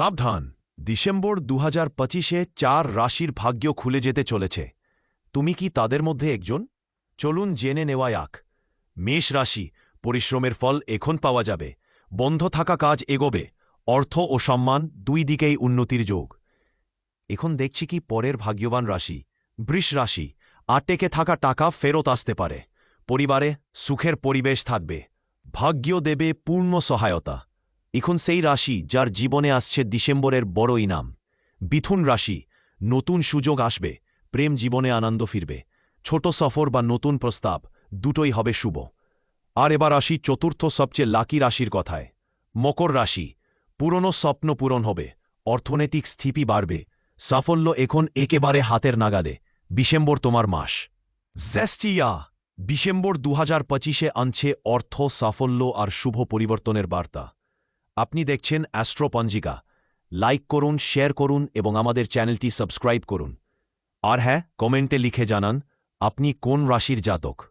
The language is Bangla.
সাবধান। ডিসেম্বর দু হাজার পঁচিশে চার রাশির ভাগ্য খুলে যেতে চলেছে। তুমি কি তাদের মধ্যে একজন? চলুন জেনে নেওয়া এক মেষ রাশি, পরিশ্রমের ফল এখন পাওয়া যাবে। বন্ধ থাকা কাজ এগোবে। অর্থ ও সম্মান দুই দিকেই উন্নতির যোগ। এখন দেখছি কি পরের ভাগ্যবান রাশি। বৃষ রাশি, আটেকে থাকা টাকা ফেরত আসতে পারে। পরিবারে সুখের পরিবেশ থাকবে। ভাগ্য দেবে পূর্ণ সহায়তা। এখন সেই রাশি যার জীবনে আসছে ডিসেম্বরের বড় ইনাম। বিথুন রাশি, নতুন সুযোগ আসবে, প্রেম জীবনে আনন্দ ফিরবে। ছোট সফর বা নতুন প্রস্তাব, দুটোই হবে শুভ। আর এবার আসি চতুর্থ সবচেয়ে লাকি রাশির কথায়। মকর রাশি, পুরনো স্বপ্ন পূরণ হবে, অর্থনৈতিক স্থিতি বাড়বে, সাফল্য এখন একেবারে হাতের নাগালে, ডিসেম্বর তোমার মাস। জ্যাস্টিয়া, ডিসেম্বর দু হাজার পঁচিশে আনছে অর্থ, সাফল্য আর শুভ পরিবর্তনের বার্তা। আপনি দেখছেন অ্যাস্ট্রোপঞ্জিকা। লাইক করুন, শেয়ার করুন এবং আমাদের চ্যানেলটি সাবস্ক্রাইব করুন। আর হ্যাঁ কমেন্টে লিখে জানান, আপনি কোন রাশির জাতক?